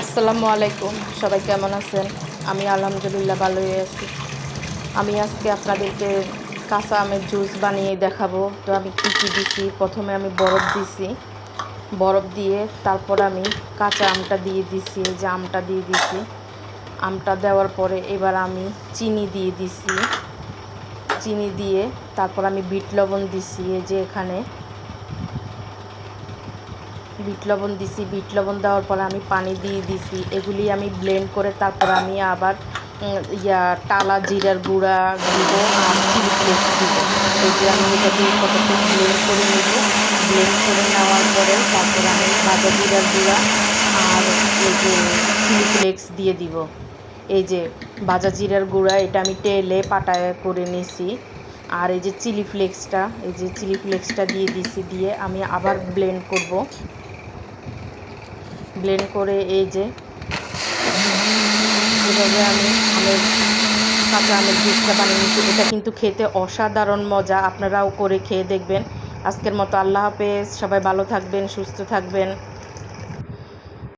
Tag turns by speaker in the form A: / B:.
A: আসসালামু আলাইকুম। সবাই কেমন আছেন? আমি আলহামদুলিল্লাহ ভালোই আছি। আমি আজকে আপনাদেরকে কাঁচা আমের জুস বানিয়ে দেখাবো। তো আমি কী কী দিছি? প্রথমে আমি বরফ দিছি। বরফ দিয়ে তারপর আমি কাঁচা আমটা দিয়ে দিছি যে আমটা দিয়ে দিছি। আমটা দেওয়ার পরে এবার আমি চিনি দিয়ে দিছি। চিনি দিয়ে তারপর আমি বিট লবণ দিছি যে এখানে। বিট লবণ দিছি, বিট লবণ দেওয়ার পরে আমি পানি দিয়ে দিছি। এগুলি আমি ব্লেন্ড করে তারপর আমি আবার ইয়া, টালা, জিরার গুঁড়া দিব আর চিলি ফ্লেক্স দিব। যে আমি এটা দিয়ে কতক্ষণ ব্লেন্ড করে নেব। ব্লেন্ড করে নেওয়ার পরে তারপর আমি ভাজা জিরার গুঁড়া আর এই যে চিলি ফ্লেক্স দিয়ে দিব। এই যে ভাজা জিরার গুঁড়া, এটা আমি তেলে পাটায় করে নিছি। আর এই যে চিলি ফ্লেক্সটা এই যে চিলি ফ্লেক্সটা দিয়ে দিছি, দিয়ে আমি আবার ব্লেন্ড করব। ব্লেন্ড করে এই যে, এভাবে আমি আমের, কাঁচা আমের জুসটা বানিয়ে নিচ্ছি এটা কিন্তু খেতে অসাধারণ মজা, আপনারাও করে খেয়ে দেখবেন। আজকের মতো আল্লাহ হাফেজ, সবাই ভালো থাকবেন, সুস্থ থাকবেন।